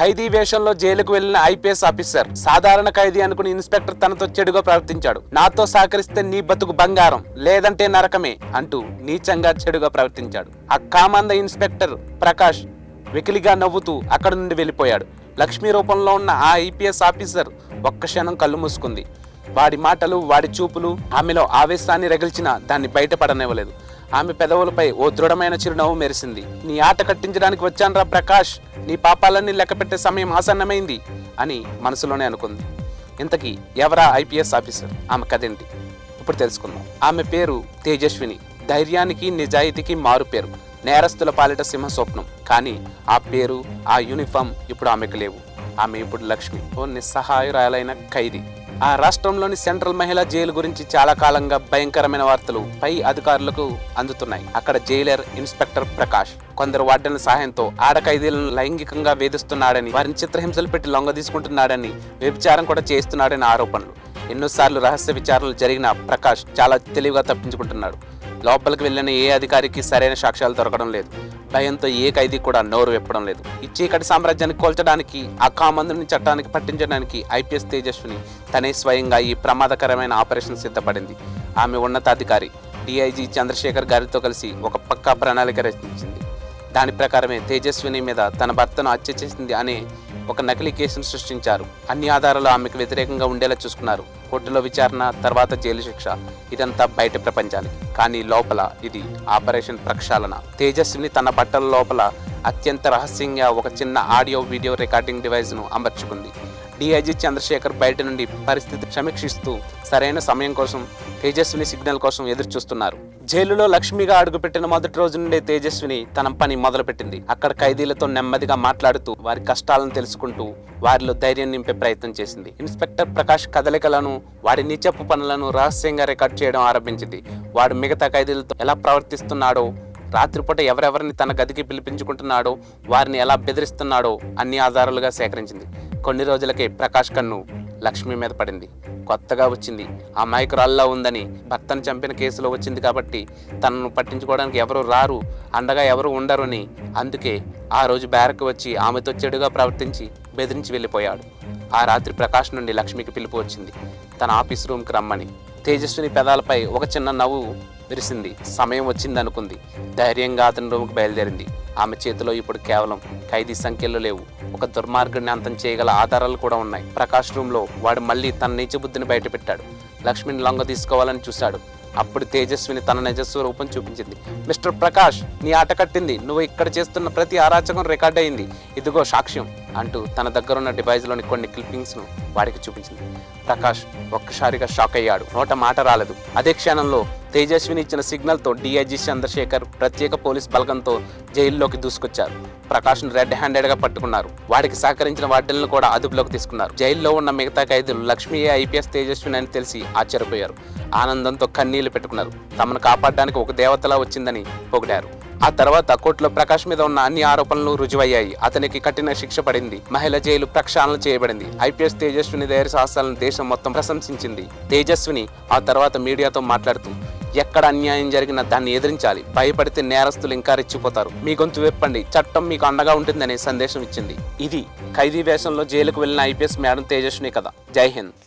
ఖైదీ వేషంలో జైలుకు వెళ్ళిన ఐపీఎస్ ఆఫీసర్ సాధారణ ఖైదీ అనుకుని ఇన్స్పెక్టర్ తనతో చెడుగా ప్రవర్తించాడు. నాతో సహకరిస్తే నీ బతుకు బంగారం లేదంటే నరకమే అంటూ నీచంగా చెడుగా ప్రవర్తించాడు. ఆ కామంద ఇన్స్పెక్టర్ ప్రకాష్ వెకిలిగా నవ్వుతూ అక్కడి నుండి వెళ్ళిపోయాడు. లక్ష్మీ రూపంలో ఉన్న ఆ ఐపీఎస్ ఆఫీసర్ ఒక్క క్షణం కళ్ళు మూసుకుంది. వాడి మాటలు వాడి చూపులు ఆమెలో ఆవేశాన్ని రగిల్చినా దాన్ని బయటపడనివ్వలేదు. ఆమె పెదవులపై ఓ దృఢమైన చిరునవ్వు మెరిసింది. నీ ఆట కట్టించడానికి వచ్చానురా ప్రకాష్. నీ పాపాలన్నీ లెక్కపెట్టే సమయం ఆసన్నమైంది అని మనసులోనే అనుకుంది. ఇంతకీ ఎవరా ఐపీఎస్ ఆఫీసర్? ఆమె కదేంటి ఇప్పుడు తెలుసుకుందాం. ఆమె పేరు తేజస్విని. ధైర్యానికి నిజాయితీకి మారు పేరు. నేరస్తుల పాలిట సింహ స్వప్నం కానీ ఆ పేరు ఆ యూనిఫామ్ ఇప్పుడు ఆమెకు లేవు. ఆమె ఇప్పుడు లక్ష్మి. ఓ నిస్సహాయురాలైన ఖైదీ. ఆ రాష్ట్రంలోని సెంట్రల్ మహిళా జైలు గురించి చాలా కాలంగా భయంకరమైన వార్తలు పై అధికారులకు అందుతున్నాయి. అక్కడ జైలర్ ఇన్స్పెక్టర్ ప్రకాష్. కొందరు వార్డెన్ల సహాయంతో ఆడ ఖైదీలను లైంగికంగా వేధిస్తున్నాడని వారిని చిత్రహింసలు పెట్టి లొంగ తీసుకుంటున్నాడని వ్యభిచారం కూడా చేస్తున్నాడని ఆరోపణలు. ఎన్నోసార్లు రహస్య విచారణలు జరిగిన ప్రకాష్ చాలా తెలివిగా తప్పించుకుంటున్నాడు. లోపలికి వెళ్ళిన ఏ అధికారికి సరైన సాక్ష్యాలు దొరకడం లేదు. భయంతో ఏ ఖైదీ కూడా నోరు విప్పడం లేదు. ఈ చీకటి సామ్రాజ్యాన్ని కోల్చడానికి ఆ కామందుని చట్టానికి పట్టించడానికి ఐపీఎస్ తేజస్విని తనే స్వయంగా ఈ ప్రమాదకరమైన ఆపరేషన్ సిద్ధపడింది. ఆమె ఉన్నతాధికారి డిఐజీ చంద్రశేఖర్ గారితో కలిసి ఒక పక్కా ప్రణాళిక రచించింది. దాని ప్రకారమే తేజస్విని మీద తన భర్తను హత్య చేసింది అనే ఒక నకిలీ కేసును సృష్టించారు. అన్ని ఆధారాలు ఆమెకు వ్యతిరేకంగా ఉండేలా చూసుకున్నారు. కోర్టులో విచారణ తర్వాత జైలు శిక్ష. ఇదంతా బయట ప్రపంచానికి. కానీ లోపల ఇది ఆపరేషన్ ప్రక్షాళన. తేజస్విని తన బట్టల లోపల అత్యంత రహస్యంగా ఒక చిన్న ఆడియో వీడియో రికార్డింగ్ డివైస్ను అమర్చుకుంది డిఐజీ చంద్రశేఖర్ బయట నుండి పరిస్థితి సమీక్షిస్తూ సరైన సమయం కోసం తేజస్విని సిగ్నల్ కోసం ఎదురు చూస్తున్నారు జైలులో లక్ష్మిగా అడుగుపెట్టిన మొదటి రోజు నుండే తేజస్విని తన పని మొదలుపెట్టింది. అక్కడ ఖైదీలతో నెమ్మదిగా మాట్లాడుతూ వారి కష్టాలను తెలుసుకుంటూ వారిలో ధైర్యం నింపే ప్రయత్నం చేసింది. ఇన్స్పెక్టర్ ప్రకాష్ కదలికలను వాడి నిచప్పు పనులను రహస్యంగా రికార్డ్ చేయడం ఆరంభించింది. వాడు మిగతా ఖైదీలతో ఎలా ప్రవర్తిస్తున్నాడో రాత్రిపూట ఎవరెవరిని తన గదికి పిలిపించుకుంటున్నాడో వారిని ఎలా బెదిరిస్తున్నాడో అన్ని ఆధారాలుగా సేకరించింది. కొన్ని రోజులకే ప్రకాష్ కన్ను లక్ష్మి మీద పడింది. కొత్తగా వచ్చింది. ఆ మైకురాల్లో ఉందని భర్తను చంపిన కేసులో వచ్చింది కాబట్టి తనను పట్టించుకోవడానికి ఎవరు రారు అండగా ఎవరు ఉండరు అని అందుకే ఆ రోజు బ్యారక్ వచ్చి ఆమెతో చెడుగా ప్రవర్తించి బెదిరించి వెళ్ళిపోయాడు. ఆ రాత్రి ప్రకాష్ నుండి లక్ష్మికి పిలుపు వచ్చింది. తన ఆఫీస్ రూమ్కి రమ్మని. తేజస్విని పెదాలపై ఒక చిన్న నవ్వు విరిసింది. సమయం వచ్చింది అనుకుంది ధైర్యంగా అతని రూమ్కి బయలుదేరింది. ఆమె చేతిలో ఇప్పుడు కేవలం ఖైదీ సంఖ్యలు లేవు. ఒక దుర్మార్గుడిని అంతం చేయగల ఆధారాలు కూడా ఉన్నాయి. ప్రకాష్ రూమ్లో వాడు మళ్ళీ తన నీచబుద్ధిని బయటపెట్టాడు. లక్ష్మిని లొంగ తీసుకోవాలని చూశాడు. అప్పుడు తేజస్విని తన నిజస్వ రూపం చూపించింది. మిస్టర్ ప్రకాష్ నీ ఆట కట్టింది. నువ్వు ఇక్కడ చేస్తున్న ప్రతి అరాచకం రికార్డ్ అయింది. ఇదిగో సాక్ష్యం అంటూ తన దగ్గరున్న డివైస్లోని కొన్ని క్లిప్పింగ్స్ను వాడికి చూపించింది. ప్రకాష్ ఒక్కసారిగా షాక్ అయ్యాడు. నోట మాట రాలేదు. అదే క్షణంలో తేజస్విని ఇచ్చిన సిగ్నల్తో డిఐజీ చంద్రశేఖర్ ప్రత్యేక పోలీస్ బలగంతో జైల్లోకి దూసుకొచ్చారు. ప్రకాష్ను రెడ్ హ్యాండెడ్గా పట్టుకున్నారు. వాడికి సహకరించిన వార్డెన్లను కూడా అదుపులోకి తీసుకున్నారు. జైల్లో ఉన్న మిగతా ఖైదీలు లక్ష్మీ ఐపీఎస్ తేజస్విని అని తెలిసి ఆశ్చర్యపోయారు. ఆనందంతో కన్నీళ్ళు పెట్టుకున్నారు. తమను కాపాడడానికి ఒక దేవతలా వచ్చిందని పొగిడారు. ఆ తర్వాత కోర్టులో ప్రకాష్ మీద ఉన్న అన్ని ఆరోపణలు రుజువయ్యాయి. అతనికి కఠిన శిక్ష పడింది. మహిళ జైలు ప్రక్షాళన చేయబడింది. ఐపీఎస్ తేజస్విని ధైర్య సాహసాలను దేశం మొత్తం ప్రశంసించింది. తేజస్విని ఆ తర్వాత మీడియాతో మాట్లాడుతూ ఎక్కడ అన్యాయం జరిగినా దాన్ని ఎదిరించాలి. భయపడితే నేరస్తులు ఇంకా రెచ్చిపోతారు. మీ గొంతు విప్పండి. చట్టం మీకు అండగా ఉంటుందనే సందేశం ఇచ్చింది. ఇది ఖైదీ వేషంలో జైలుకు వెళ్ళిన ఐపీఎస్ మేడం తేజస్విని కదా జై హింద్.